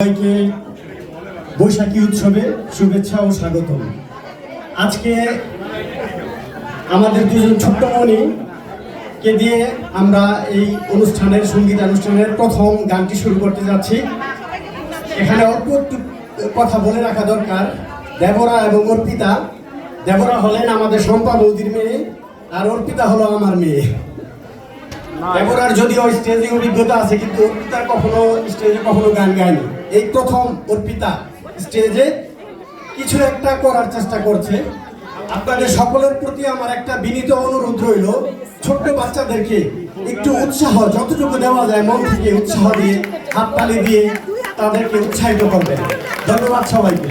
সবাইকে বৈশাখী উৎসবে শুভেচ্ছা ও স্বাগত আজকে আমাদের দুজন ছোট্টমণি কে দিয়ে আমরা এই অনুষ্ঠানের, সংগীত অনুষ্ঠানের প্রথম গানটি শুরু করতে যাচ্ছি। এখানে অল্প একটু কথা বলে রাখা দরকার। দেবরা এবং অর্পিতা। দেবরা হলেন আমাদের সম্পা বৌদির মেয়ে আর অর্পিতা হলো আমার মেয়ে। দেবরার যদিও স্টেজে অভিজ্ঞতা আছে কিন্তু অর্পিতা কখনো স্টেজে কখনো গান গায়নি। এই প্রথম অর্পিতা স্টেজে কিছু একটা করার চেষ্টা করছে। আপনাদের সকলের প্রতি আমার একটা বিনীত অনুরোধ রইল ছোট্ট বাচ্চাদেরকে একটু উৎসাহ যতটুকু দেওয়া যায় মন থেকে উৎসাহ দিয়ে হাততালি দিয়ে তাদেরকে উৎসাহিত করবেন। ধন্যবাদ সবাইকে।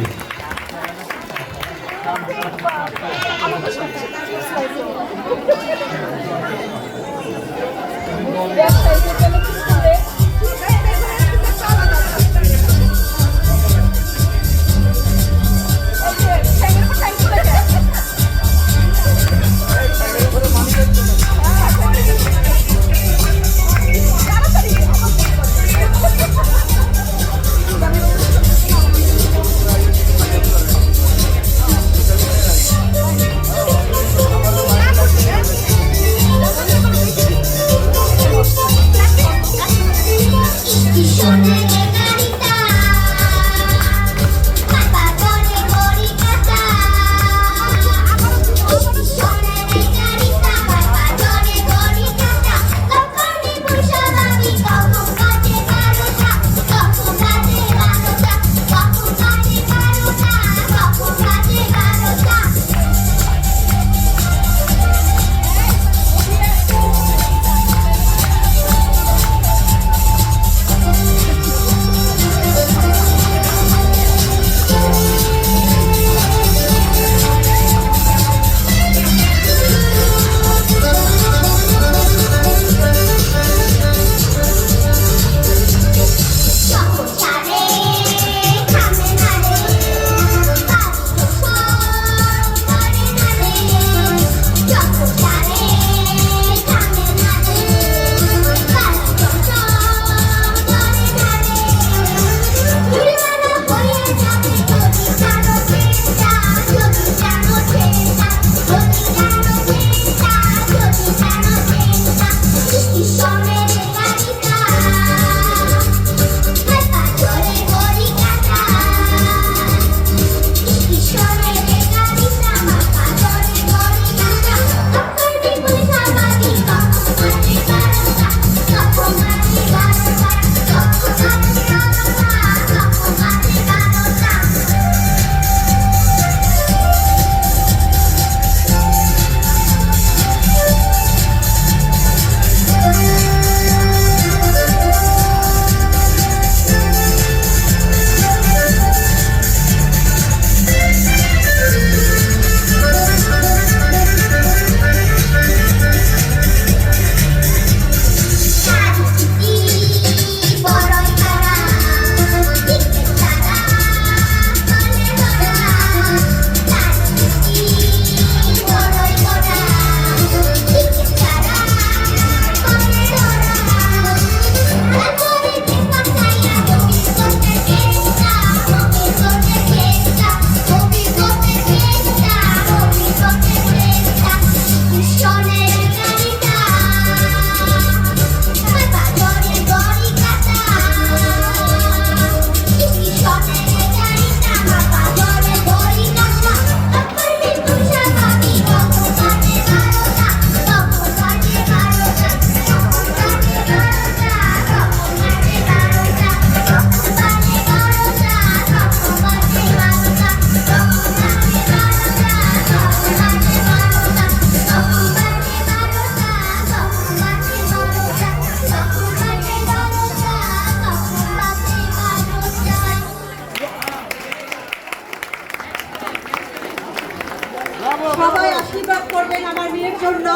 আশীর্বাদ করবেন আমার মেয়ের জন্য।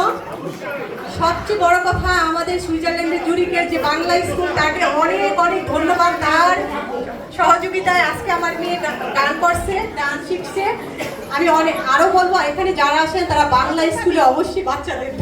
সবচেয়ে বড় কথা আমাদের সুইজারল্যান্ডের জুরিকের যে বাংলা স্কুল, তাকে অনেক অনেক ধন্যবাদ। তার সহযোগিতায় আজকে আমার মেয়ে গান করছে ডান্স শিখছে। আমি অনেক আরও বলব, এখানে যারা আসেন, তারা বাংলা স্কুলে অবশ্যই বাচ্চাদের